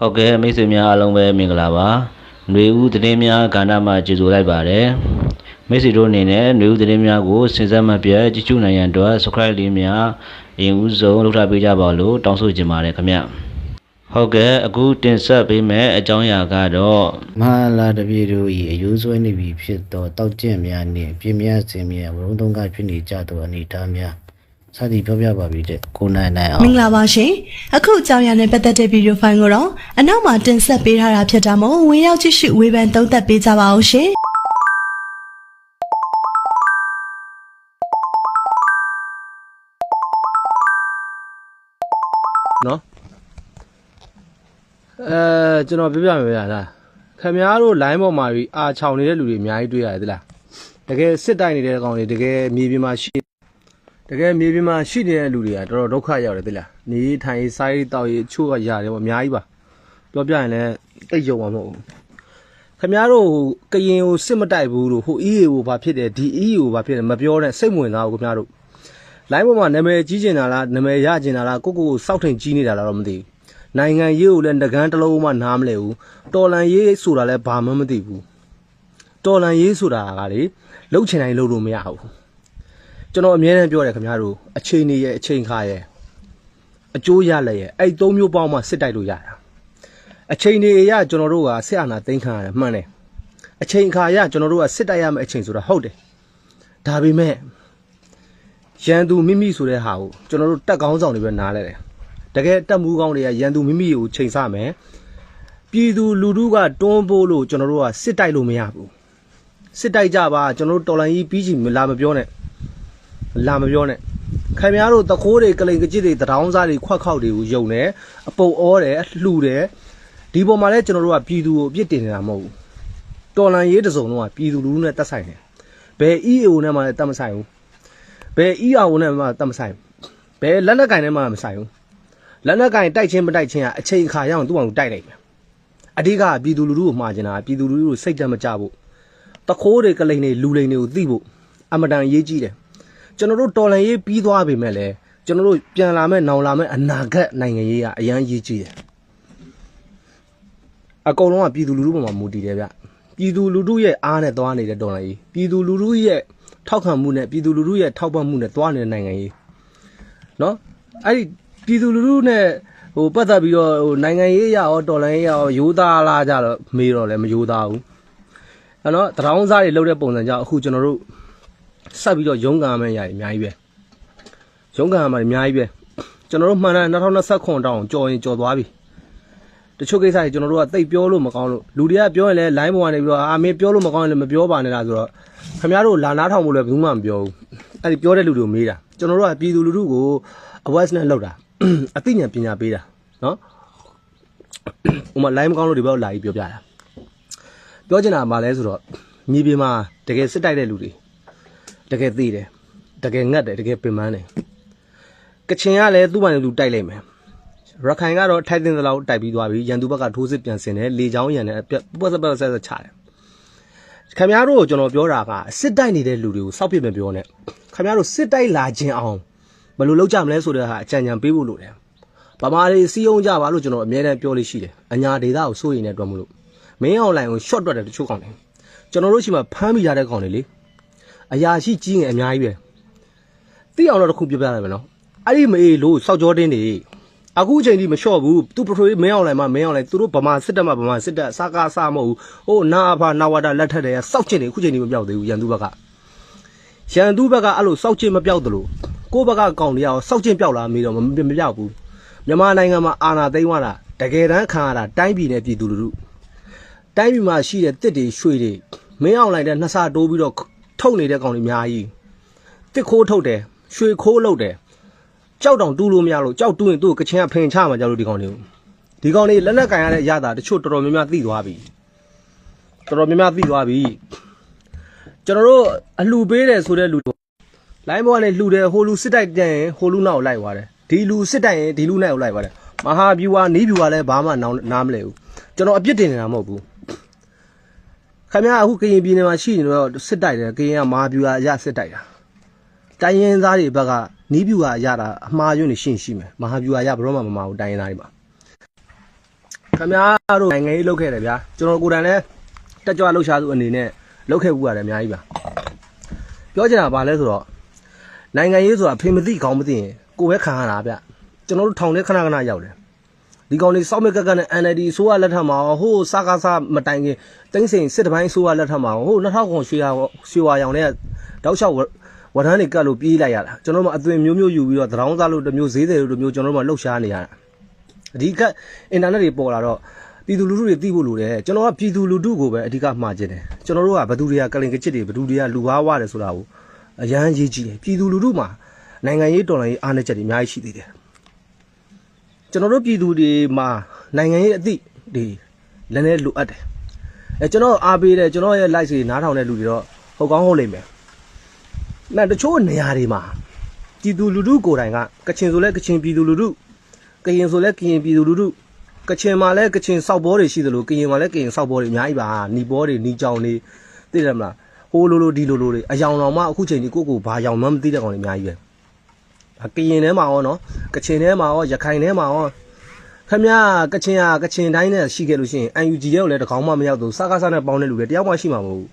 ဟုတ်ကဲ့မိတ်ဆွေများအားလုံးပဲမင်္ဂလာပါຫນွေဦးသတင်းများကဏ္ဍမှာကြိုဆိုလိုက်ပါတယ်မိတ်ဆွေတို့အနေနဲ့ຫນွေဦးသတင်းများကိုစဉ်ဆက်မပြတ်ကြည့်ရှုနိုင်ရန်အတွက် subscribe လေးများအရင်ဦးဆုံးလုပ်ထားပေးကြပါလို့တောင်းဆိုချင်ပါတယ်ခင်ဗျဟုတ်ကဲ့အခုတင်ဆက်ပေးမယ့်အကြောင်းအရာကတော့ မဟာလာတပြည်တို့၏အယိုးဆွဲနေပြီဖြစ်သောတောက်ကျင့်များနှင့်ပြင်းများစင်များဝရုံသုံးကဖြစ်နေကြသောအနေအထားများ စသည်ပြောပြပါပြီတဲ့ကိုနိုင်နိုင်အောင်မင်္ဂလာပါရှင်အခုအကြောင်းအရာနဲ့ပတ်သက်တဲ့ဗီဒီယိုဖိုင်ကိုတော့အနောက်မှာတင်ဆက်ပေးထားတာဖြစ်တာမို့ဝင်ရောက်ကြည့်ရှုဝေဖန်သုံးသပ်ပေးကြပါအောင်ရှင်နော်အဲကျွန်တော်ပြောပြမယ်ဗျာလားခင်ဗျားတို့ line ပေါ်မှာပြီးအာချောင်နေတဲ့လူတွေအများကြီးတွေ့ရတယ်သလားတကယ်စစ်တိုက်နေတဲ့ကောင်တွေတကယ်မြေပြင်မှာရှိ တကယ်မြေပြင်မှာရှိနေတဲ့လူတွေကတော်တော်ဒုက္ခရောက်တယ်သလားနေထိုင်ရေးစားရေးတောက်ရေးအချို့ကရတယ်ပေါ့အများကြီးပါပြောပြရင်လည်းတိတ်ကြုံမှာမဟုတ်ဘူးခင်ဗျားတို့ကရင်ကိုစစ်မတိုက်ဘူးလို့ဟို EA ကိုဘာဖြစ်တယ်ဒီ EA ကိုဘာဖြစ်တယ်မပြောနဲ့စိတ်ဝင်စားဘူးခင်ဗျားတို့လိုင်းပေါ်မှာနာမည်ကြီးကျင်တာလားနာမည်ရကျင်တာလားကိုကိုကိုစောက်ထင်ကြီးနေတာလားတော့မသိဘူးနိုင်ငံရေးကိုလည်းငကန်းတစ်လုံးမှနားမလဲဘူးတော်လန်ရေးဆိုတာလည်းဘာမှမသိဘူးတော်လန်ရေးဆိုတာကလေလှုပ်ချင်တိုင်းလှုပ်လို့မရဘူး ကျွန်တော်အမြဲတမ်းပြောတယ်ခင်ဗျားတို့အချိန်နေရဲ့အချိန်ခါရဲ့အကျိုးရလည်းရဲ့အဲ့သုံးမျိုးပေါင်းမှစစ်တိုက်လို့ရတာအချိန်နေရကျွန်တော်တို့ကစစ်အာဏာသိမ်းခံရတယ်မှန်တယ်အချိန်ခါရကျွန်တော်တို့ကစစ်တိုက်ရမယ့်အချိန်ဆိုတာဟုတ်တယ်ဒါပေမဲ့ရန်သူမိမိဆိုတဲ့ဟာကိုကျွန်တော်တို့တက်ကောင်းဆောင်တွေပဲနားလဲတယ်တကယ်တက်မှုကောင်းတွေကရန်သူမိမိကိုချိန်ဆမယ်ပြည်သူလူထုကတွန်းပိုးလို့ကျွန်တော်တို့ကစစ်တိုက်လို့မရဘူးစစ်တိုက်ကြပါကျွန်တော်တို့တော်လိုင်းကြီးပြီးချင်မလာမပြောနဲ့ လာမပြောနဲ့ခင်ဗျားတို့တခိုးတွေကလိန်ကကြစ်တွေတထောင်းစားတွေခွက်ခောက်တွေကိုယုံတယ်အပုတ်ဩတယ်လှူတယ်ဒီပေါ်မှာလဲကျွန်တော်တို့ကပြည်သူကိုအပြစ်တင်နေတာမဟုတ်ဘူးတော်လန်ရေးတစ်စုံလုံးကပြည်သူလူထုနဲ့တက်ဆိုင်တယ်ဘယ် EAO နဲ့မှလည်းတက်မဆိုင်ဘူးဘယ်အီအောင်နဲ့မှတတ်မဆိုင်ဘယ်လက်နက်ကင်နဲ့မှမဆိုင်ဘူးလက်နက်ကင်တိုက်ချင်းမတိုက်ချင်းကအချိန်အခါရအောင်သူ့အောင်တိုက်လိုက်မယ်အဓိကပြည်သူလူထုကိုမှားကျင်တာပြည်သူလူထုကိုစိတ်တမကြဖို့တခိုးတွေကလိန်တွေလူလိန်တွေကိုသိဖို့အမတန်ရေးကြီးတယ် ကျွန်တော်တို့တော်လန်ရေးပြီးသွားပြီမဲ့လေကျွန်တော်တို့ပြန်လာမဲ့နောင်လာမဲ့အနာဂတ်နိုင်ငံရေးကအရန်ရေးကြီးတယ်အကုန်လုံးကပြည်သူလူထုပေါ်မှာမူတည်တယ်ဗျပြည်သူလူထုရဲ့အားနဲ့သွားနေတဲ့တော်လန်ရေးပြည်သူလူထုရဲ့ထောက်ခံမှုနဲ့ပြည်သူလူထုရဲ့ထောက်ပံ့မှုနဲ့သွားနေတဲ့နိုင်ငံရေးနော်အဲ့ဒီပြည်သူလူထုနဲ့ဟိုပတ်သက်ပြီးတော့ဟိုနိုင်ငံရေးရရောတော်လိုင်းရေးရရောရိုးသားလာကြတော့မေးတော့လည်းမရိုးသားဘူးအဲ့တော့တရောင်းစားတွေလုပ်တဲ့ပုံစံကြောင့်အခုကျွန်တော်တို့ ဆက်ပြီးတော့ရုန်းကန်ရမယ့်ຢာတွေအများကြီးပဲရုန်းကန်ရမှာအများကြီးပဲကျွန်တော်တို့မှန်တယ်2029တောင်ကြော်ရင်ကြော်သွားပြီတချို့ကိစ္စတွေကျွန်တော်တို့ကတိတ်ပြောလို့မကောင်းလို့လူတွေကပြောရင်လည်း line ပေါ်ကနေပြီးတော့အာမင်းပြောလို့မကောင်းရင်လည်းမပြောပါနဲ့လားဆိုတော့ခင်ဗျားတို့လာနားထောင်ဖို့လည်းဘယ်သူမှမပြောဘူးအဲ့ဒီပြောတဲ့လူတွေကိုမေးတာကျွန်တော်တို့ကပြည်သူလူထုကို awareness နဲ့လောက်တာအသိဉာဏ်ပညာပေးတာနော်ဥမာ line မကောင်းလို့ဒီဘက်လာပြီးပြောပြတာပြောချင်တာကဘာလဲဆိုတော့မြေပြင်မှာတကယ်စစ်တိုက်တဲ့လူတွေ တကယ်သိတယ်တကယ်ငတ်တယ်တကယ်ပင်ပန်းတယ်ကချင်ကလည်းသူ့ဘာနဲ့သူတိုက်လိုက်မယ်ရခိုင်ကတော့ထိုက်တင်သလောက်တိုက်ပြီးသွားပြီရန်သူဘက်ကထိုးစစ်ပြန်ဆင်တယ်လေချောင်းရန်နဲ့ပွက်စပတ်ဆက်ဆက်ချတယ်ခင်ဗျားတို့ကိုကျွန်တော်ပြောတာကစစ်တိုက်နေတဲ့လူတွေကိုစောက်ပြစ်မပြောနဲ့ခင်ဗျားတို့စစ်တိုက်လာခြင်းအောင်ဘယ်လိုလုပ်ကြမလဲဆိုတဲ့ဟာအကြံဉာဏ်ပေးဖို့လိုတယ်ဗမာတွေစီးအောင်ကြပါလို့ကျွန်တော်အမြဲတမ်းပြောလို့ရှိတယ်အညာဒေတာကိုစိုးရိမ်နေအတွက်မလို့မင်းအွန်လိုင်းကို short တွက်တယ်တချို့ကောင်တယ်ကျွန်တော်တို့ရှိမှဖမ်းမိကြတဲ့ကောင်တွေလေ အရာရှိကြီးငယ်အများကြီးပဲသိအောင်တော့တစ်ခုပြောပြရမယ်နော်အဲ့ဒီမေးလို့စောက်ကြောတင်းနေအခုအချိန်ထိမလျှော့ဘူးသူပထမမင်းအောင်လိုင်းမှာမင်းအောင်လိုင်းသူတို့ဗမာစစ်တပ်မှာဗမာစစ်တပ်အစားကားစားမဟုတ်ဘူးဟိုနာအဖာနာဝတာလက်ထက်တယ်စောက်ချင်နေအခုချိန်ထိမပြောက်သေးဘူးရန်သူဘက်ကရန်သူဘက်ကအဲ့လိုစောက်ချင်မပြောက်သလိုကိုယ့်ဘက်ကကောင်တွေရောစောက်ချင်ပြောက်လာမေးတော့မမပြောက်ဘူးမြန်မာနိုင်ငံမှာအာဏာသိမ်းသွားတာတကယ်တမ်းခံရတာတိုင်းပြည်နဲ့ပြည်သူလူထုတိုင်းပြည်မှာရှိတဲ့တစ်တွေရွှေတွေမင်းအောင်လိုင်းတဲ့နှစ်ဆတိုးပြီးတော့ ထုတ်နေတဲ့ကောင်တွေအများကြီးတစ်ခိုးထုတ်တယ်ရွှေခိုးလုပ်တယ်ကြောက်တောင်တူးလို့မရလို့ကြောက်တူးရင်သူ့ကိုကချင်ကဖင်ချမှာကြောက်လို့ဒီကောင်တွေကိုဒီကောင်တွေလက်နက်ကင်ရတဲ့အရသာတချို့တော်တော်များများသိသွားပြီတော်တော်များများသိသွားပြီကျွန်တော်တို့အလှပေးတယ်ဆိုတဲ့လူလိုင်းဘောကနေလှူတယ်ဟိုလူစစ်တိုက်တန်ရင်ဟိုလူနောက်လိုက်သွားတယ်ဒီလူစစ်တိုက်ရင်ဒီလူနောက်လိုက်သွားတယ်မဟာဗျူဟာနီးဗျူဟာလည်းဘာမှနောင်နားမလဲဘူးကျွန်တော်အပြစ်တင်နေတာမဟုတ်ဘူး ခင်ဗျားအခုကရင်ပြည်နယ်မှာရှိနေတော့စစ်တိုက်တယ်ကရင်ကမဟာဗျူဟာအရစစ်တိုက်တာတိုင်းရင်းသားတွေဘက်ကနီးပြူဟာရတာအမှားယွင်းနေရှင်းရှိမယ်မဟာဗျူဟာရဘယ်တော့မှမမအောင်တိုင်းရင်းသားတွေမှာခင်ဗျားတို့နိုင်ငံရေးလုပ်ခဲ့တယ်ဗျာကျွန်တော်ကိုယ်တိုင်လည်းတက်ကြွလှုပ်ရှားသူအနေနဲ့လုပ်ခဲ့ဘူးရတယ်အများကြီးပါပြောချင်တာကဘာလဲဆိုတော့နိုင်ငံရေးဆိုတာဖေမသိခေါင်းမသိရင်ကိုယ်ပဲခံရတာဗျကျွန်တော်တို့ထောင်ထဲခဏခဏရောက်တယ် ဒီကောင်လေးစောက်မက်ကက်ကနဲ့ NLD ဆိုရလက်ထက်မှာဟိုးစကားစားမတိုင်ခင်တင်းစိန်စစ်တပိုင်းဆိုရလက်ထက်မှာဟိုး2000ခွန်ရွှေရရွှေဝါရောင်နဲ့တောက်လျှောက်ဝရဟန်းတွေကတ်လို့ပြေးလိုက်ရတာကျွန်တော်တို့မှအသွင်မျိုးမျိုးယူပြီးတော့သရောင်းစားလို့တစ်မျိုးဈေးတယ်လို့တစ်မျိုးကျွန်တော်တို့မှလှုပ်ရှားနေရတာအဓိကအင်တာနက်တွေပေါ်လာတော့ပြည်သူလူထုတွေသိဖို့လိုတယ်ကျွန်တော်ကပြည်သူလူထုကိုပဲအဓိကမှားခြင်းတယ်ကျွန်တော်တို့ကဘသူတွေကကလင်ကချစ်တွေဘသူတွေကလူဘာဝတယ်ဆိုတာကိုအရန်ရေးကြည့်တယ်ပြည်သူလူထုမှာနိုင်ငံရေးတော်လှန်ရေးအားနည်းချက်တွေအများကြီးရှိသေးတယ် ကျွန်တော်တို့ပြည်သူတွေမှာနိုင်ငံရေးအသည့်တွေလည်းလည်းလိုအပ်တယ်အဲကျွန်တော်အားပေးတယ်ကျွန်တော်ရဲ့ live တွေနားထောင်တဲ့လူတွေတော့ဟုတ်ကောင်းဟုတ်လိမ့်မယ်။အဲ့တချို့နေရာတွေမှာပြည်သူလူထုကိုယ်တိုင်ကကချင်ဆိုလဲကချင်ပြည်သူလူထုကရင်ဆိုလဲကရင်ပြည်သူလူထုကချင်မှာလဲကချင်စောက်ဘောတွေရှိသလိုကရင်မှာလဲကရင်စောက်ဘောတွေအများကြီးပါနီဘောတွေနီကြောင်တွေသိတယ်မလားဟိုလိုလိုဒီလိုလိုတွေအယောင်တော်မှအခုချိန်ကြီးကိုကိုဘာယောင်မှမသိတဲ့ကောင်တွေအများကြီးပဲအ ကရင်ထဲမှာရောနော်ကချင်ထဲမှာရောရခိုင်ထဲမှာရောခမရကချင်ဟာကချင်တိုင်းနဲ့ရှိခဲ့လို့ရှိရင် UNG ရဲ့ကိုလည်းတကောင်မှမရောက်တော့စကားစားနဲ့ပေါင်းတဲ့လူတွေတယောက်မှရှိမှာမဟုတ်ဘူး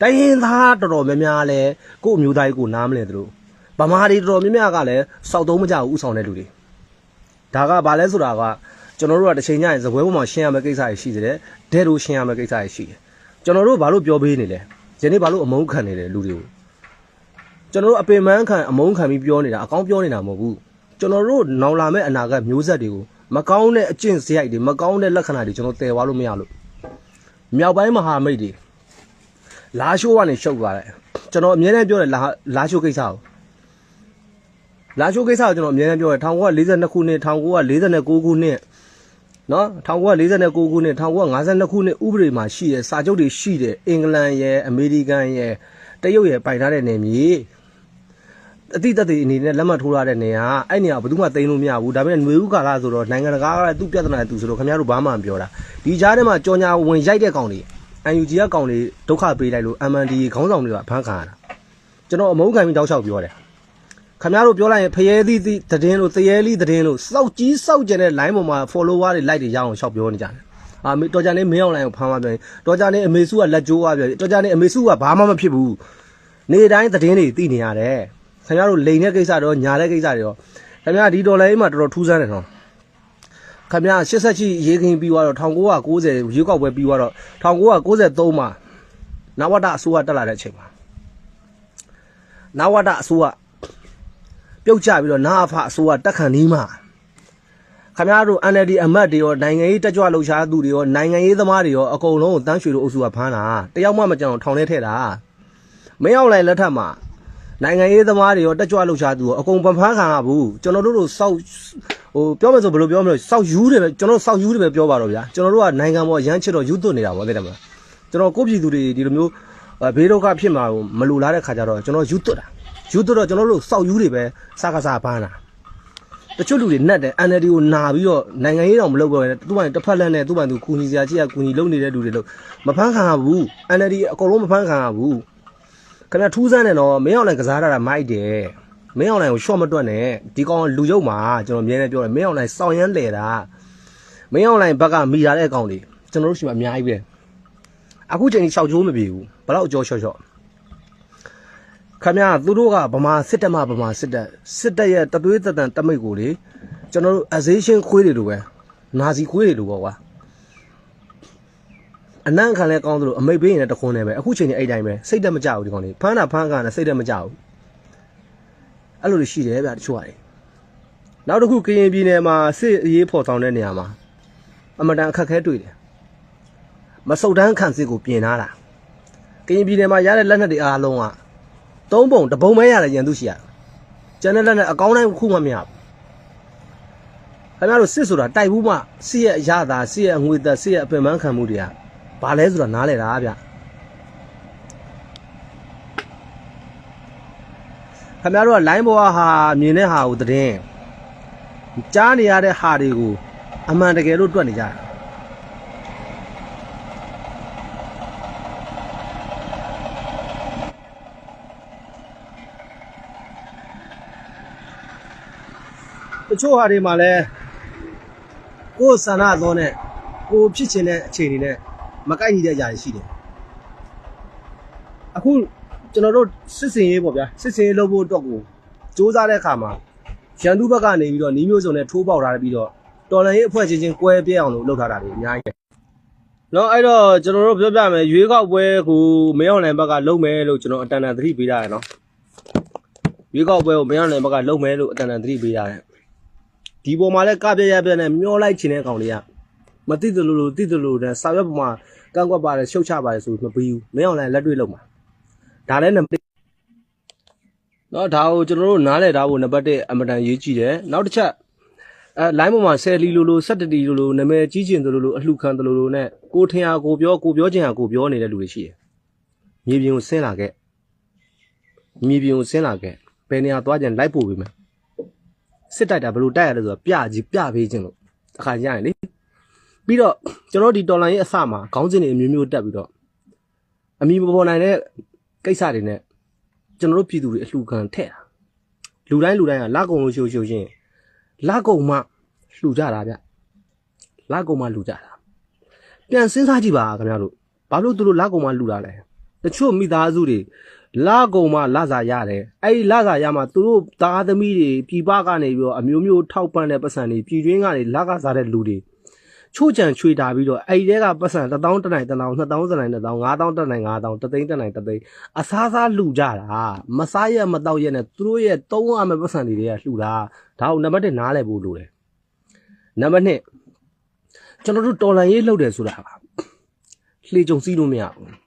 တိုင်းရင်းသားတော်တော်များများလဲကို့အမျိုးသားကြီးကိုနားမလဲသူတို့ဗမာတွေတော်တော်များများကလည်းစောက်သုံးမကြဘူးဥဆောင်တဲ့လူတွေဒါကဘာလဲဆိုတာကကျွန်တော်တို့ကတစ်ချိန်ညရင်ဇပွဲပေါ်မှာရှင်းရမယ့်ကိစ္စတွေရှိသေးတယ်ဒဲတို့ရှင်းရမယ့်ကိစ္စတွေရှိတယ်ကျွန်တော်တို့ဘာလို့ပြောပေးနေလဲယနေ့ဘာလို့အမုန်းခံနေတယ်လူတွေကို ကျွန်တော်တို့အပင်ပန်းခံအမုန်းခံပြီးပြောနေတာအကောင်းပြောနေတာမဟုတ်ဘူးကျွန်တော်တို့နောင်လာမယ့်အနာဂတ်မျိုးဆက်တွေကိုမကောင်းတဲ့အကျင့်စရိုက်တွေမကောင်းတဲ့လက္ခဏာတွေကျွန်တော်တည်သွားလို့မရလို့မြောက်ပိုင်းမဟာမိတ်တွေလာရှိုးကနေရှုပ်သွားတယ်ကျွန်တော်အမြဲတမ်းပြောတယ်လာလာရှိုးကိစ္စကိုလာရှိုးကိစ္စကိုကျွန်တော်အများကြီးပြောတယ်1942ခုနှစ်1949ခုနှစ်နော်1949ခုနှစ်1952ခုနှစ်ဥပဒေမှာရှိတဲ့စာချုပ်တွေရှိတယ်အင်္ဂလန်ရဲ့အမေရိကန်ရဲ့ တရုတ်ရဲ့ပိုင်ထားတဲ့နယ်မြေအတိတ်တည်းအနေနဲ့လက်မှတ်ထိုးထားတဲ့နေရာအဲ့နေရာဘယ်သူမှသိမ်းလို့မရဘူးဒါပေမဲ့ຫນွေဥကာလဆိုတော့နိုင်ငံတကာကလည်းသူ့ပြဿနာနဲ့သူဆိုတော့ခင်ဗျားတို့ဘာမှမပြောတာဒီကြားထဲမှာကြော်ညာဝင်ရိုက်တဲ့ကောင်တွေ UNG ကကောင်တွေဒုက္ခပေးလိုက်လို့ MND ခေါင်းဆောင်တွေကဖမ်းခံရတာကျွန်တော်အမုန်းခံပြီးတောက်လျှောက်ပြောတယ်ခင်ဗျားတို့ပြောလိုက်ရင်ဖရဲသီးသီးသတင်းလို့တရဲလီသတင်းလို့စောက်ကြီးစောက်ကျင်တဲ့ line ပေါ်မှာ follower တွေ like တွေရအောင်ရှောက်ပြောနေကြတယ်။ အာမေတော်ကြနေမင်းအောင်လိုင်းကိုဖမ်းသွားပြန်။တော်ကြနေအမေစုကလက်ကျိုးသွားပြန်။တော်ကြနေအမေစုကဘာမှမဖြစ်ဘူး။နေ့တိုင်းသတင်းတွေသိနေရတယ်။ခင်ဗျားတို့လိန်တဲ့ကိစ္စတော့ညာတဲ့ကိစ္စတွေတော့ခင်ဗျားဒီဒေါ်လာကြီးမှာတော်တော်ထူးဆန်းတယ်နော်။ခင်ဗျား88ရေးခင်းပြီးသွားတော့1990ရွေးကောက်ပွဲပြီးသွားတော့1993မှာနဝတအစိုးရတက်လာတဲ့အချိန်မှာနဝတအစိုးရပြုတ်ကျပြီးတော့နာအဖအစိုးရတက်ခံနီးမှာ ခမရတို့ NLD အမတ်တွေရောနိုင်ငံရေးတက်ကြွလှုပ်ရှားသူတွေရောနိုင်ငံရေးသမားတွေရောအကုန်လုံးကိုတန်းရွှေတို့အုပ်စုကဖမ်းတာတယောက်မှမကြောင်ထောင်ထဲထည့်တာမင်းအောင်လိုက်လက်ထက်မှာနိုင်ငံရေးသမားတွေရောတက်ကြွလှုပ်ရှားသူရောအကုန်ပဖမ်းခံရဘူးကျွန်တော်တို့တို့စောက်ဟိုပြောမယ်ဆိုဘယ်လိုပြောမလဲစောက်ယူတယ်ပဲကျွန်တော်စောက်ယူတယ်ပဲပြောပါတော့ဗျာကျွန်တော်တို့ကနိုင်ငံပေါ်ရမ်းချစ်တော့ယူသွတ်နေတာပေါ့သိတယ်မလားကျွန်တော်ကိုယ့်ပြည်သူတွေဒီလိုမျိုးဘေးဒုက္ခဖြစ်မှာကိုမလိုလားတဲ့ခါကျတော့ကျွန်တော်ယူသွတ်တာယူတော့တော့ကျွန်တော်တို့စောက်ယူတွေပဲစားကစားပန်းတာ တချို့လူတွေနဲ့တယ် NLD ကိုနာပြီးတော့နိုင်ငံရေးတော့မလုပ်တော့ဘူးသူ့ဘက်တစ်ဖက်လက်နဲ့သူ့ဘက်သူကူညီစရာကြီးကကူညီလုပ်နေတဲ့လူတွေလို့မဖမ်းခံရဘူး NLD အကုန်လုံးမဖမ်းခံရဘူးခင်ဗျထူးဆန်းတယ်နော်မင်းအောင်လိုင်ကစားတာမိုက်တယ်မင်းအောင်လိုင်ကိုရှော့မတွက်နဲ့ဒီကောင်လူရုပ်မှာကျွန်တော်အမြဲတမ်းပြောတယ်မင်းအောင်လိုင်စောင်းရမ်းလဲတာမင်းအောင်လိုင်ဘက်ကမိတာတဲ့အကောင်တွေကျွန်တော်တို့ရှိမှအများကြီးပဲအခုချိန်ကြီးရှောက်ကြိုးမပြေဘူးဘယ်တော့ကြောရှော့ရှော့ ခမရသူတို့ကဗမာစစ်တပ်မှဗမာစစ်တပ်စစ်တပ်ရဲ့တသွေးတတန်တမိတ်ကိုလေကျွန်တော်တို့ azation ခွေးတွေလိုပဲနာဇီခွေးတွေလိုပေါ့ကွာအနံ့ခံလဲကောင်းသလိုအမိတ်ပေးရင်လည်းတခွန်းနဲ့ပဲအခုချိန်ကြီးအဲ့တိုင်းပဲစိတ်တက်မကြဘူးဒီကောင်လေးဖမ်းတာဖမ်းကန်နဲ့စိတ်တက်မကြဘူးအဲ့လိုတွေရှိတယ်ဗျတချို့ဟာတွေနောက်တစ်ခုကရင်ပြည်နယ်မှာစစ်အရေးဖော်ဆောင်တဲ့နေရာမှာအမတန်အခက်ခဲတွေ့တယ်မစုတ်တန်းခန့်စစ်ကိုပြင်ထားတာကရင်ပြည်နယ်မှာရတဲ့လက်နက်တွေအားလုံးက သုံးပုံတစ်ပုံပဲရတယ်ရန်သူရှိရကျန်တဲ့လက်နဲ့အကောင်းတိုင်းခုမှမရဘူးခင်ဗျားတို့စစ်ဆိုတာတိုက်ဘူးမှစစ်ရဲ့အရသာစစ်ရဲ့အငွေသက်စစ်ရဲ့အပင်ပန်းခံမှုတွေကဘာလဲဆိုတာနားလဲတာဗျခင်ဗျားတို့က line ပေါ်ဟာမြင်တဲ့ဟာကိုတည်င်းကြားနေရတဲ့ဟာတွေကိုအမှန်တကယ်လို့တွက်နေကြတာ ချို့ဟာတွေမှာလဲကိုယ်ဆန္ဒသောနဲ့ကိုဖြစ်ချင်တဲ့အခြေအနေနဲ့မကိုက်ညီတဲ့အရာတွေရှိတယ်အခုကျွန်တော်တို့စစ်စင်ရေးပေါ့ဗျာစစ်စင်ရေးလုပ်ဖို့အတွက်ကိုစူးစမ်းတဲ့အခါမှာရန်သူဘက်ကနေပြီးတော့နီးမျိုးစုံနဲ့ထိုးပေါက်ထားပြီးတော့တော်လန်ရေးအဖွဲ့ချင်းချင်းကွဲပြဲအောင်လို့လုပ်ထားတာတွေအများကြီးပဲနော်အဲ့တော့ကျွန်တော်တို့ပြောပြမယ်ရွေးကောက်ပွဲကိုမင်းအောင်လှိုင်ဘက်ကလုပ်မယ်လို့ကျွန်တော်အတန်တန်သတိပေးထားရနော်ရွေးကောက်ပွဲကိုမင်းအောင်လှိုင်ဘက်ကလုပ်မယ်လို့အတန်တန်သတိပေးထားတယ် ဒီပေါ်မှာလည်းကပြက်ရပြက်နဲ့မျောလိုက်ချင်တဲ့ကောင်တွေကမသိသလိုလိုသိသလိုလိုနဲ့စာရွက်ပေါ်မှာကန့်ကွက်ပါတယ်ရှုတ်ချပါတယ်ဆိုမပြီးဘူးမင်းအောင်လှိုင်လက်တွေ့လုပ်မှာဒါလည်းနံပါတ်နော်ဒါကိုကျွန်တော်တို့နားလည်ထားဖို့နံပါတ်1အမတန်ရေးကြည့်တယ်နောက်တစ်ချက်အဲ line ပေါ်မှာဆယ်လီလိုလို17တီလိုလိုနာမည်ကြီးကျင်သလိုလိုအလှခံသလိုလိုနဲ့ကိုထင်ဟာကိုပြောကိုပြောချင်ဟာကိုပြောနေတဲ့လူတွေရှိတယ်မြေပြင်ကိုဆင်းလာခဲ့မြေပြင်ကိုဆင်းလာခဲ့ဘယ်နေရာသွားကြင်လိုက်ပို့ပေးမယ် စစ်တိုက်တာဘယ်လိုတိုက်ရလဲဆိုတော့ပြကြီးပြပေးခြင်းလို့အခါကျရင်လေပြီးတော့ကျွန်တော်ဒီတော်လိုင်းရဲ့အစမှာခေါင်းစဉ်တွေအမျိုးမျိုးတက်ပြီးတော့အမီမပေါ်နိုင်တဲ့ကိစ္စတွေနဲ့ကျွန်တော်တို့ပြည်သူတွေအလှခံထည့်တာလူတိုင်းလူတိုင်းကလက်ကုံလို့ရှို့ရှို့ချင်းလက်ကုံမှလှူကြတာဗျလက်ကုံမှလှူကြတာပြန်စဉ်းစားကြည့်ပါခင်ဗျားတို့ဘာလို့သူတို့လက်ကုံမှလှူတာလဲတချို့မိသားစုတွေ လာကုံမှလာစားရတယ်အဲ့ဒီလာစားရမှသူတို့သားသမီးတွေပြည်ပကနေပြီးတော့အမျိုးမျိုးထောက်ပံ့တဲ့ပတ်စံတွေပြည်တွင်းကနေလာကစားတဲ့လူတွေချို့ကြံချွေတာပြီးတော့အဲ့ဒီတဲကပတ်စံ1000တနိုင်1000 2000တနိုင်1000 5000တနိုင်5000တသိန်းတနိုင်တသိန်းအစားစားလှူကြတာမစားရမတော့ရနဲ့သူတို့ရဲ့သုံးရမယ့်ပတ်စံတွေတွေကလှူတာဒါကိုနံပါတ်1နားလည်ဖို့လိုတယ်နံပါတ်2ကျွန်တော်တို့တော်လန်ရေးလုပ်တယ်ဆိုတာကလှေကြုံစည်းလို့မရဘူး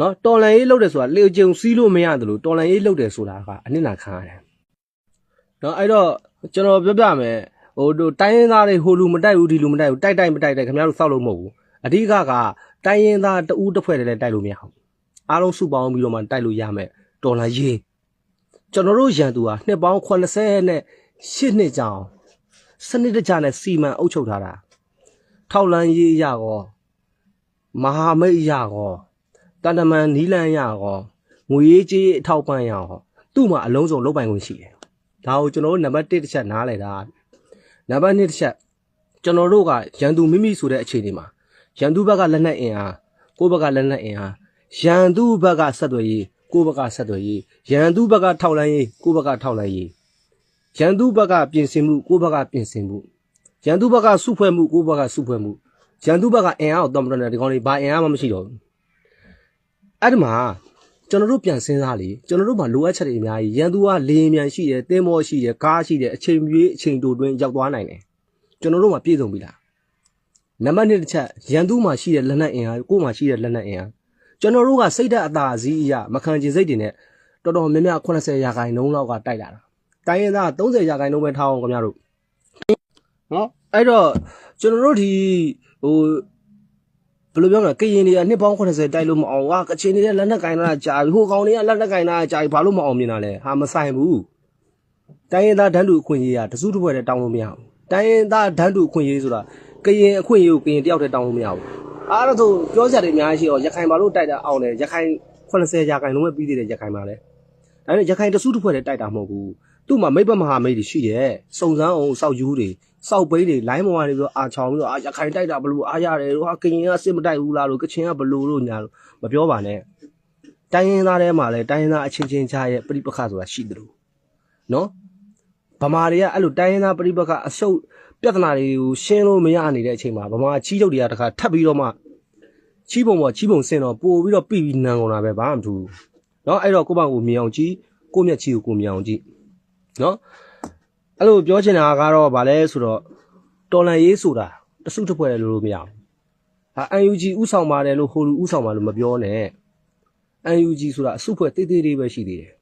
နော်တော်လန်ရေးလုပ်တယ်ဆိုတာလှေကြုံစည်းလို့မရတယ်လို့တော်လန်ရေးလုပ်တယ်ဆိုတာကအနစ်နာခံရတယ်နော်အဲ့တော့ကျွန်တော်ပြောပြမယ်ဟိုတို့တိုင်းရင်းသားတွေဟိုလူမတိုက်ဘူးဒီလူမတိုက်ဘူးတိုက်တိုက်မတိုက်တိုက်ခင်ဗျားတို့စောက်လို့မဟုတ်ဘူးအဓိကကတိုင်းရင်းသားတဦးတစ်ဖွဲ့တည်းလည်းတိုက်လို့မရဘူးအားလုံးစုပေါင်းပြီးတော့မှတိုက်လို့ရမယ်တော်လန်ရေးကျွန်တော်တို့ရန်သူဟာနှစ်ပေါင်း80နဲ့8နှစ်ကြာအောင်စနစ်တကျနဲ့စီမံအုပ်ချုပ်ထားတာထောက်လန်းရေးရကောမဟာမိတ်ရကော တန်တမန်နီးလန်းရကောငွေရေးကြေးအထောက်ပံ့ရကောသူ့မှာအလုံးစုံလုပ်ပိုင်ခွင့်ရှိတယ်ဒါကိုကျွန်တော်တို့နံပါတ်1တစ်ချက်နားလည်တာနံပါတ်2တစ်ချက်ကျွန်တော်တို့ကရန်သူမိမိဆိုတဲ့အခြေအနေမှာရန်သူဘက်ကလက်နက်အင်အားကိုယ့်ဘက်ကလက်နက်အင်အားရန်သူဘက်ကဆက်သွယ်ရေးကိုယ့်ဘက်ကဆက်သွယ်ရေးရန်သူဘက်ကထောက်လန်းရေးကိုယ့်ဘက်ကထောက်လန်းရေးရန်သူဘက်ကပြင်ဆင်မှုကိုယ့်ဘက်ကပြင်ဆင်မှုရန်သူဘက်ကစုဖွဲ့မှုကိုယ့်ဘက်ကစုဖွဲ့မှုရန်သူဘက်ကအင်အားကိုတော်မတော်နဲ့ဒီကောင်လေးဘာအင်အားမှမရှိတော့ဘူး အဲ့ဒီမှာကျွန်တော်တို့ပြန်စဉ်းစားလေကျွန်တော်တို့မှာလိုအပ်ချက်တွေအများကြီးရန်သူကလေရင်မြန်ရှိတယ်တင်းမောရှိတယ်ကားရှိတယ်အချိန်ပြေးအချိန်တိုတွင်းရောက်သွားနိုင်တယ်ကျွန်တော်တို့မှာပြည့်စုံပြီလားနံပါတ်1တစ်ချက်ရန်သူမှာရှိတဲ့လက်နက်အင်အားကိုယ်မှာရှိတဲ့လက်နက်အင်အားကျွန်တော်တို့ကစိတ်ဓာတ်အသာစီးအရာမခံကျင်စိတ်တွေနဲ့တော်တော်များများ80ရာခိုင်နှုန်းလောက်ကတိုက်လာတာတိုင်းရင်းသား30ရာခိုင်နှုန်းပဲထားအောင်ခင်ဗျားတို့နော်အဲ့တော့ကျွန်တော်တို့ဒီဟိုဘယ် လိုပြောမလဲကရင်တွေကနှစ်ပေါင်း80တိုက်လို့မအောင်ဟာကချင်တွေကလက်နက်ကင်လာကြာပြီဟိုကောင်တွေကလက်နက်ကင်လာကြာပြီဘာလို့မအောင်မြင်တာလဲဟာမဆိုင်ဘူးတိုင်းရင်းသားဓာတ်တူအခွင့်အရေးကတစုတစ်ဖွဲ့တည်းတောင်းလို့မရဘူးတိုင်းရင်းသားဓာတ်တူအခွင့်အရေးဆိုတာကရင်အခွင့်အရေးကိုကရင်တယောက်တည်းတောင်းလို့မရဘူးအားတော့ဆိုပြောစရာတွေအများကြီးရှိအောင်ရခိုင်ဘာလို့တိုက်တာအောင်လဲရခိုင်80ရာခိုင်လုံးပဲပြီးသေးတယ်ရခိုင်မှာလဲဒါနဲ့ရခိုင်တစုတစ်ဖွဲ့တည်းတိုက်တာမဟုတ်ဘူးသူ့မှာမိဘမဟာမိတ်တွေရှိတယ်စုံစမ်းအောင်စောက်ယူတွေ စောက်ပိန်းတွေလိုင်းပေါ်ကနေပြီးတော့အာချောင်ပြီးတော့အာရခိုင်တိုက်တာဘလို့အားရတယ်တို့ဟာကရင်ကစစ်မတိုက်ဘူးလားလို့ကချင်ကဘလို့လို့ညာလို့မပြောပါနဲ့တိုင်းရင်းသားထဲမှာလဲတိုင်းရင်းသားအချင်းချင်းကြားရဲ့ပြိပခဆိုတာရှိတယ်လို့နော်ဗမာတွေကအဲ့လိုတိုင်းရင်းသားပြိပခအရှုပ်ပြဿနာတွေကိုရှင်းလို့မရနေတဲ့အချိန်မှာဗမာချီးထုတ်တွေကတခါထပ်ပြီးတော့မှချီးပုံပေါ်ချီးပုံစင်တော့ပို့ပြီးတော့ပြီးပြီးနန်ကုန်တာပဲဘာမှမထူးနော်အဲ့တော့ကိုပေါ့ကိုမြင်အောင်ကြည့်ကိုမျက်ချီကိုကိုမြင်အောင်ကြည့်နော် အဲ့လိုပြောချင်တာကတော့ဗာလဲဆိုတော့တော်လန်ရေးဆိုတာတစုတစ်ဖွဲ့လို့လို့မရဘူးဟာ UNG ဥဆောင်ပါတယ်လို့ဟိုလူဥဆောင်ပါလို့မပြောနဲ့ UNG ဆိုတာအစုဖွဲ့တေးသေးလေးပဲရှိသေးတယ်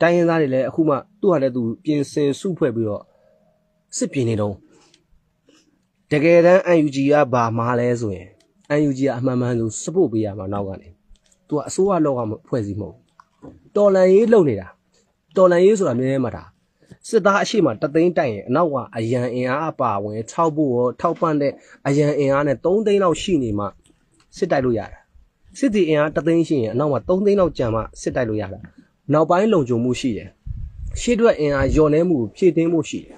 တိုင်းရင်းသားတွေလည်းအခုမှသူ့ဟာလည်းသူပြင်ဆင်စုဖွဲ့ပြီးတော့စစ်ပြင်နေတော့တကယ်တမ်း UNG ကဘာမှားလဲဆိုရင် UNG ကအမှန်မှန်ဆိုစပုတ်ပေးရမှာနောက်ကနေသူကအစိုးရလောကမှာဖွဲ့စည်းမဟုတ်တော်လန်ရေးလုပ်နေတာတော်လန်ရေးဆိုတာမြဲမြဲမှာတာ စစ်သားအရှိမတသိန်းတိုက်ရင်အနောက်ကအရန်အင်အားအပါဝင်ထောက်ဖို့ရောထောက်ပံ့တဲ့အရန်အင်အားနဲ့3သိန်းလောက်ရှိနေမှစစ်တိုက်လို့ရတာစစ်တီအင်အားတသိန်းရှိရင်အနောက်မှာ3သိန်းလောက်ကြံမှစစ်တိုက်လို့ရတာနောက်ပိုင်းလုံခြုံမှုရှိတယ်ရှေ့တွက်အင်အားညော်နေမှုဖြည့်တင်းမှုရှိတယ်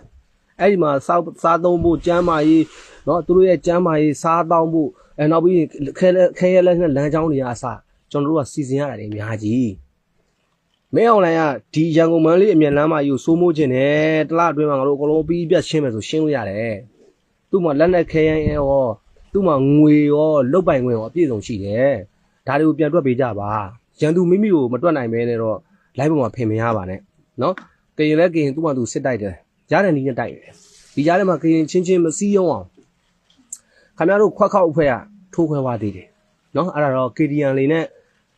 အဲ့ဒီမှာစားစားသုံးဖို့ကျန်းမာရေးနော်သူတို့ရဲ့ကျမ်းမာရေးစားတောင်းဖို့အဲနောက်ပြီးခဲလဲခဲရလက်နဲ့လမ်းကြောင်းတွေကအစကျွန်တော်တို့ကစီစဉ်ရတာတွေအများကြီး မင်းအွန်လိုင်းကဒီရန်ကုန်မန်းလေးအမြန်လမ်းမကြီးကိုစိုးမိုးခြင်းနဲ့တစ်လအတွင်းမှာငါတို့အကုန်လုံးပြီးပြတ်ရှင်းမယ်ဆိုရှင်းလို့ရတယ်သူ့မှာလက်နဲ့ခဲရန်ရောသူ့မှာငွေရောလုတ်ပိုင်ခွင့်ရောအပြည့်စုံရှိတယ်ဒါတွေကိုပြန်တွက်ပေးကြပါရန်သူမိမိကိုမတွက်နိုင်မဲနဲ့တော့ live ပေါ်မှာဖင်မရပါနဲ့နော်ကရင်လည်းကရင်သူ့မှာသူစစ်တိုက်တယ်ကြားတဲ့နီးနဲ့တိုက်တယ်ဒီကြားထဲမှာကရင်ချင်းချင်းမစည်းရုံးအောင်ခင်ဗျားတို့ခွက်ခောက်အဖွဲ့ကထိုးခွဲသွားသေးတယ်နော်အဲ့ဒါတော့ KDN လေးနဲ့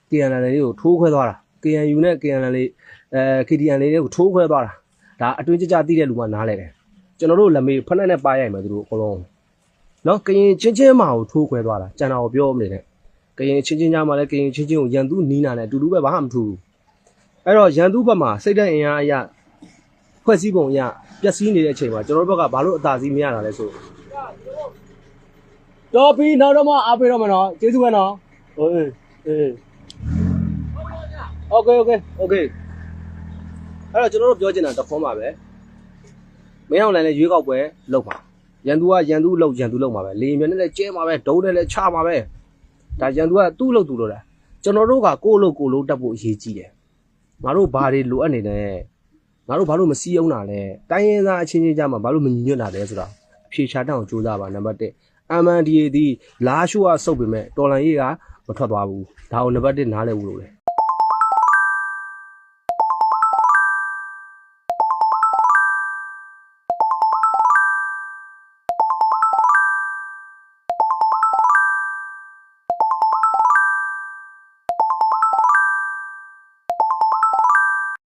KNL လေးကိုထိုးခွဲသွားတာ KNU နဲ့ KNL လေးအဲ KDN လေးကိုထိုးခွဲသွားတာဒါအတွင်းကြကြသိတဲ့လူမှနားလဲတယ်ကျွန်တော်တို့လက်မေးဖက်နဲ့နဲ့ပါရိုက်မယ်သူတို့အကုန်လုံးနော်ကရင်ချင်းချင်းမှာကိုထိုးခွဲသွားတာကျန်တာကိုပြောမနေနဲ့ကရင်ချင်းချင်းကြားမှာလည်းကရင်ချင်းချင်းကိုရန်သူနီးနာနဲ့အတူတူပဲဘာမှမထူဘူးအဲ့တော့ရန်သူဘက်မှာစိတ်ဓာတ်အင်အားအရဖွဲ့စည်းပုံအရပျက်စီးနေတဲ့အချိန်မှာကျွန်တော်တို့ဘက်ကဘာလို့အသာစီးမရတာလဲဆိုတော့ပြီးနောက်တော့မှအားပေးတော့မယ်နော်ကျေးဇူးပဲနော်ဟိုအေးအေး okay okay okay အဲ့တော့ကျွန်တော်တို့ပြောချင်တာတခွန်းပါပဲမင်းအောင်လိုင်းလည်းရွေးကောက်ပွဲလုပ်ပါရန်သူကရန်သူလောက်ရန်သူလောက်မှာပဲလေမြန်နဲ့လည်းကျဲမှာပဲဒုံးနဲ့လည်းချမှာပဲဒါရန်သူကသူ့လောက်သူ့လောက်တာကျွန်တော်တို့ကကိုယ့်လောက်ကိုယ်လောက်တတ်ဖို့အရေးကြီးတယ်ငါတို့ဘာတွေလိုအပ်နေလဲငါတို့ဘာလို့မစည်းအောင်တာလဲတိုင်းရင်းသားအချင်းချင်းကြမှာဘာလို့မညီညွတ်တာလဲဆိုတာအဖြေရှာတောင်းကြိုးစားပါနံပါတ်1 MNDA ဒီလာရှိုးကစုပ်ပေမဲ့တော်လန်ရေးကမထွက်သွားဘူးဒါကိုနံပါတ်1နားလည်ဖို့လိုတယ်